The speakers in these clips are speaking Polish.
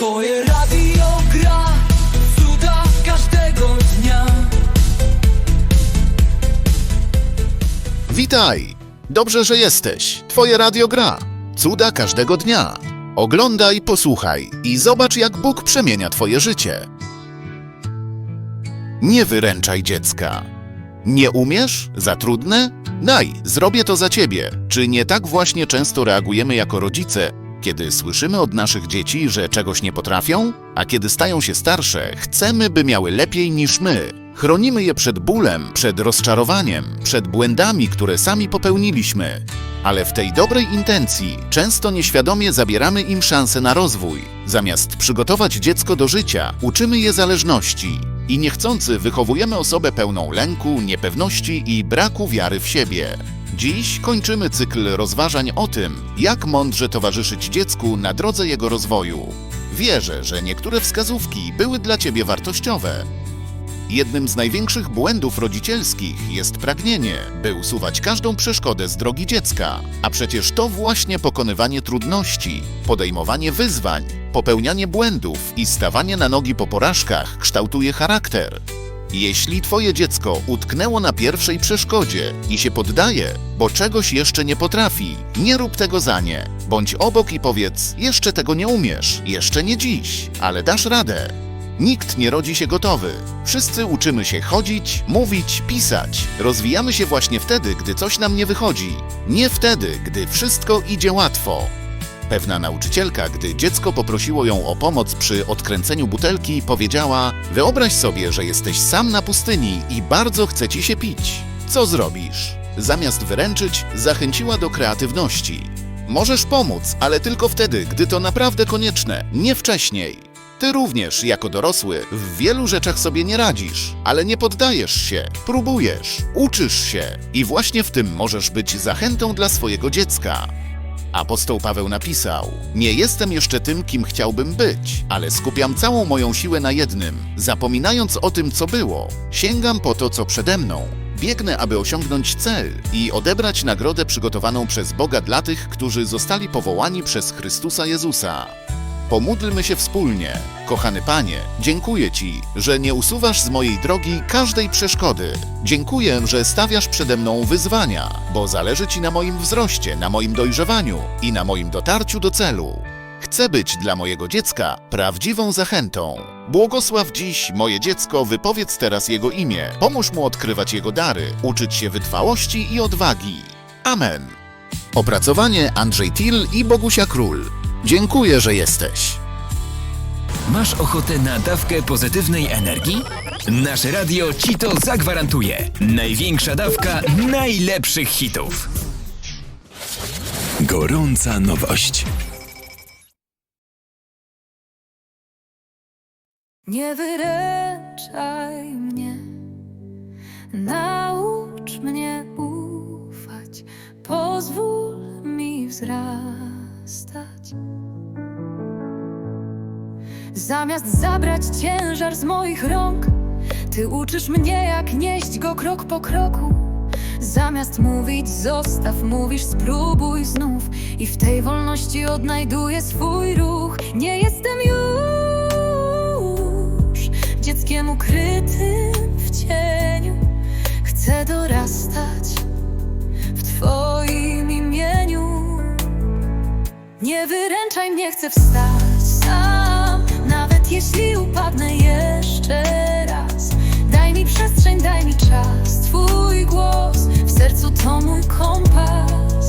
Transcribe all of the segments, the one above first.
Twoje radio gra cuda każdego dnia. Witaj! Dobrze, że jesteś. Twoje radio gra. Cuda każdego dnia. Oglądaj, posłuchaj i zobacz, jak Bóg przemienia Twoje życie. Nie wyręczaj dziecka. Nie umiesz? Za trudne? Daj, zrobię to za Ciebie. Czy nie tak właśnie często reagujemy jako rodzice, kiedy słyszymy od naszych dzieci, że czegoś nie potrafią? A kiedy stają się starsze, chcemy, by miały lepiej niż my. Chronimy je przed bólem, przed rozczarowaniem, przed błędami, które sami popełniliśmy. Ale w tej dobrej intencji często nieświadomie zabieramy im szansę na rozwój. Zamiast przygotować dziecko do życia, uczymy je zależności. I niechcący wychowujemy osobę pełną lęku, niepewności i braku wiary w siebie. Dziś kończymy cykl rozważań o tym, jak mądrze towarzyszyć dziecku na drodze jego rozwoju. Wierzę, że niektóre wskazówki były dla Ciebie wartościowe. Jednym z największych błędów rodzicielskich jest pragnienie, by usuwać każdą przeszkodę z drogi dziecka. A przecież to właśnie pokonywanie trudności, podejmowanie wyzwań, popełnianie błędów i stawanie na nogi po porażkach kształtuje charakter. Jeśli twoje dziecko utknęło na pierwszej przeszkodzie i się poddaje, bo czegoś jeszcze nie potrafi, nie rób tego za nie. Bądź obok i powiedz: Jeszcze tego nie umiesz, jeszcze nie dziś, ale dasz radę. Nikt nie rodzi się gotowy. Wszyscy uczymy się chodzić, mówić, pisać. Rozwijamy się właśnie wtedy, gdy coś nam nie wychodzi. Nie wtedy, gdy wszystko idzie łatwo. Pewna nauczycielka, gdy dziecko poprosiło ją o pomoc przy odkręceniu butelki, powiedziała: Wyobraź sobie, że jesteś sam na pustyni i bardzo chce ci się pić. Co zrobisz? Zamiast wyręczyć, zachęciła do kreatywności. Możesz pomóc, ale tylko wtedy, gdy to naprawdę konieczne, nie wcześniej. Ty również, jako dorosły, w wielu rzeczach sobie nie radzisz, ale nie poddajesz się, próbujesz, uczysz się i właśnie w tym możesz być zachętą dla swojego dziecka. Apostoł Paweł napisał: Nie jestem jeszcze tym, kim chciałbym być, ale skupiam całą moją siłę na jednym, zapominając o tym, co było. Sięgam po to, co przede mną. Biegnę, aby osiągnąć cel i odebrać nagrodę przygotowaną przez Boga dla tych, którzy zostali powołani przez Chrystusa Jezusa. Pomódlmy się wspólnie. Kochany Panie, dziękuję Ci, że nie usuwasz z mojej drogi każdej przeszkody. Dziękuję, że stawiasz przede mną wyzwania, bo zależy Ci na moim wzroście, na moim dojrzewaniu i na moim dotarciu do celu. Chcę być dla mojego dziecka prawdziwą zachętą. Błogosław dziś moje dziecko, wypowiedz teraz jego imię. Pomóż mu odkrywać jego dary, uczyć się wytrwałości i odwagi. Amen. Opracowanie Andrzej Till i Bogusia Król. Dziękuję, że jesteś. Masz ochotę na dawkę pozytywnej energii? Nasze radio ci to zagwarantuje. Największa dawka najlepszych hitów. Gorąca nowość. Nie wyręczaj mnie, naucz mnie ufać, pozwól mi wzrastać. Zamiast zabrać ciężar z moich rąk, ty uczysz mnie, jak nieść go krok po kroku. Zamiast mówić zostaw, mówisz spróbuj znów. I w tej wolności odnajduję swój ruch. Nie jestem już dzieckiem ukrytym w cieniu Nie wyręczaj mnie, chcę wstać sam. Nawet jeśli upadnę jeszcze raz. Daj mi przestrzeń, daj mi czas. Twój głos w sercu to mój kompas.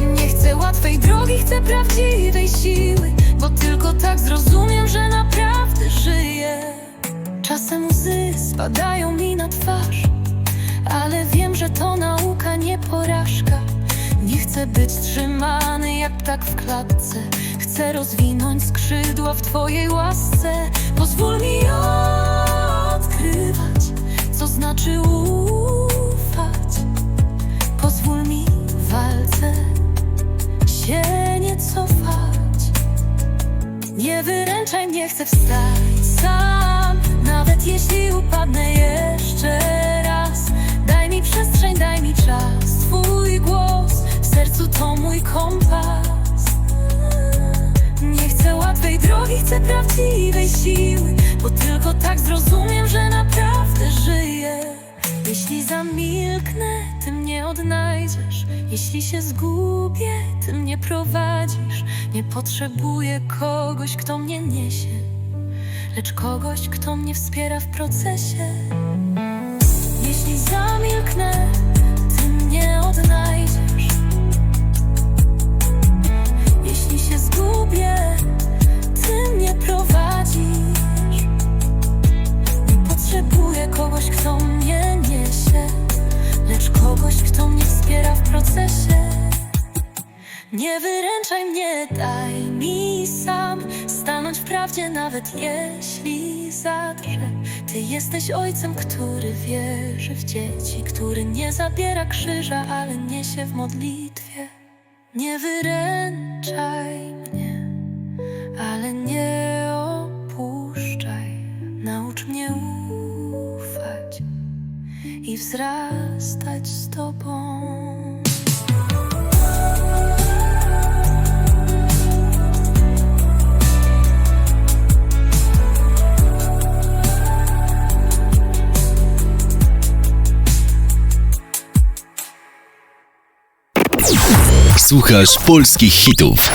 Nie chcę łatwej drogi, chcę prawdziwej siły Bo tylko tak zrozumiem, że naprawdę żyję. Czasem łzy spadają mi na twarz Ale wiem, że to nauka, nie porażka chcę być trzymany jak ptak w klatce. Chcę rozwinąć skrzydła w Twojej łasce. Pozwól mi odkrywać, co znaczy ufać. Pozwól mi w walce się nie cofać. Nie wyręczaj mnie, chcę wstać sam Nawet jeśli upadnę jeszcze sercu to mój kompas. Nie chcę łatwej drogi chcę prawdziwej siły Bo tylko tak zrozumiem, że naprawdę żyję. Jeśli zamilknę, ty mnie odnajdziesz. Jeśli się zgubię, ty mnie prowadzisz. Nie potrzebuję kogoś, kto mnie niesie Lecz kogoś, kto mnie wspiera w procesie. Jeśli zamilknę, ty mnie odnajdziesz Nie wyręczaj mnie, daj mi sam Stanąć w prawdzie, nawet jeśli zadrę Ty jesteś ojcem, który wierzy w dzieci Który nie zabiera krzyża, ale niesie w modlitwie nie wyręczaj mnie, ale nie opuszczaj. Naucz mnie ufać i wzrastać z Tobą. Słuchasz polskich hitów.